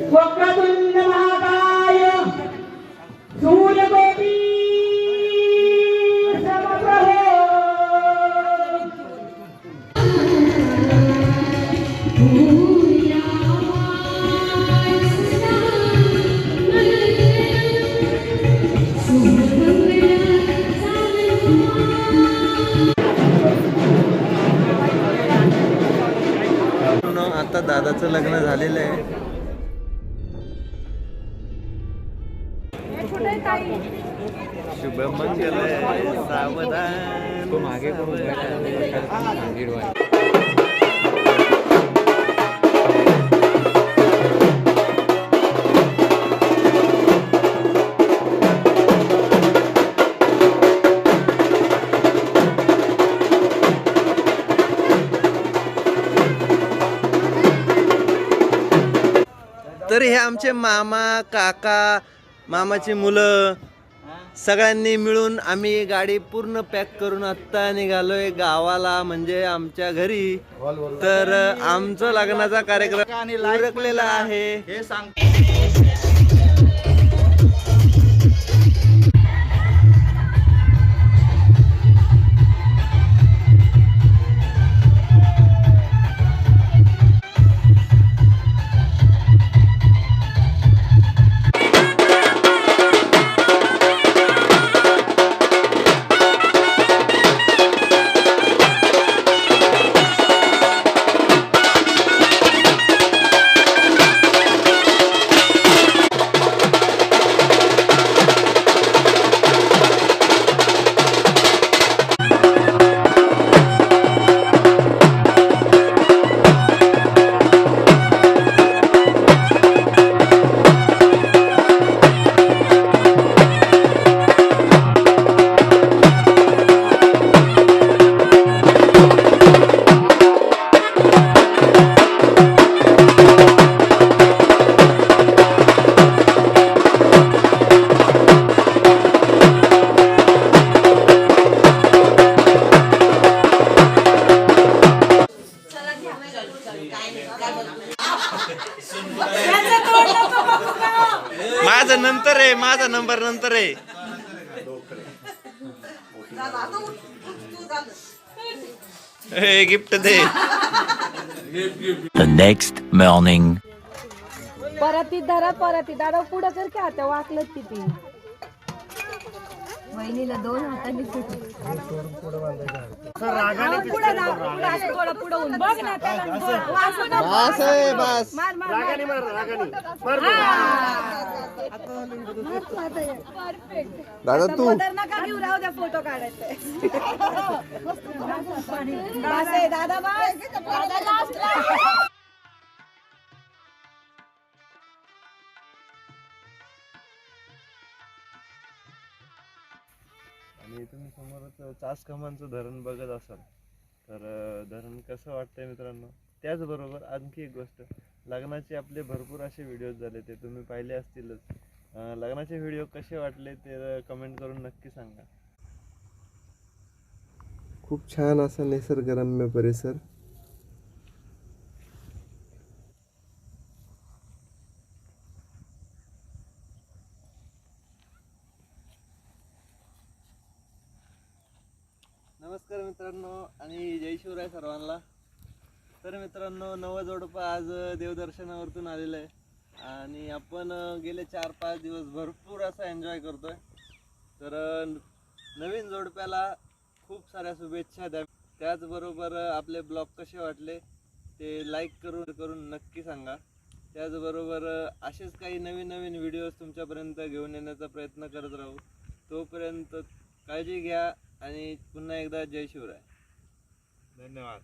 वक्रतुंड महाकाय सूर्यकोटी आता दादाचं लग्न झालेलं आहे. शुभमंगल सावधान तो मागे तर हे आमचे मामा काका मामाची मुलं सगळ्यांनी मिळून आम्ही गाडी पूर्ण पॅक करून आत्ता निघालोय गावाला म्हणजे आमच्या घरी. तर आमचं लग्नाचा कार्यक्रम उरकलेला आहे. हे सांग. आहे माझा नंबर नंतर आहे. गिफ्ट दे. The next morning. परत ती धरा परत ती. दादा पुढं कर की आता वाकलत किती. वहिनीला दोन हातांनी पुढे होऊन बघ ना त्याला. असं नको. बस आहे बस. मार मार मार. दादा तू. नका घेऊ राहू द्या फोटो काढायचे. बस आहे, दादा बस. दादा आणि तुम्ही समोरच चास कमांचं धरण बघत असाल तर धरण कसं वाटतंय मित्रांनो? त्याचबरोबर आणखी एक गोष्ट लग्नाचे आपले भरपूर असे व्हिडिओज झाले ते तुम्ही पाहिले असतीलच. लग्नाचे व्हिडिओ कसे वाटले ते कमेंट करून नक्की सांगा. खूप छान असा निसर्गरम्य परिसर नमस्कार मित्रांनो आणि जय शिवराय सर्वांना तर मित्रांनो नवं जोडपं आज देवदर्शनावरतून आलेलं आहे आणि आपण गेले चार पाच दिवस भरपूर असा एन्जॉय करतोय. तर नवीन जोडप्याला खूप साऱ्या शुभेच्छा द्या. त्याचबरोबर आपले ब्लॉग कसे वाटले ते लाईक करून करून नक्की सांगा. त्याचबरोबर असेच काही नवीन नवीन व्हिडिओज तुमच्यापर्यंत घेऊन येण्याचा प्रयत्न करत राहू. तोपर्यंत काळजी घ्या आणि पुन्हा एकदा जय शिवराय. धन्यवाद.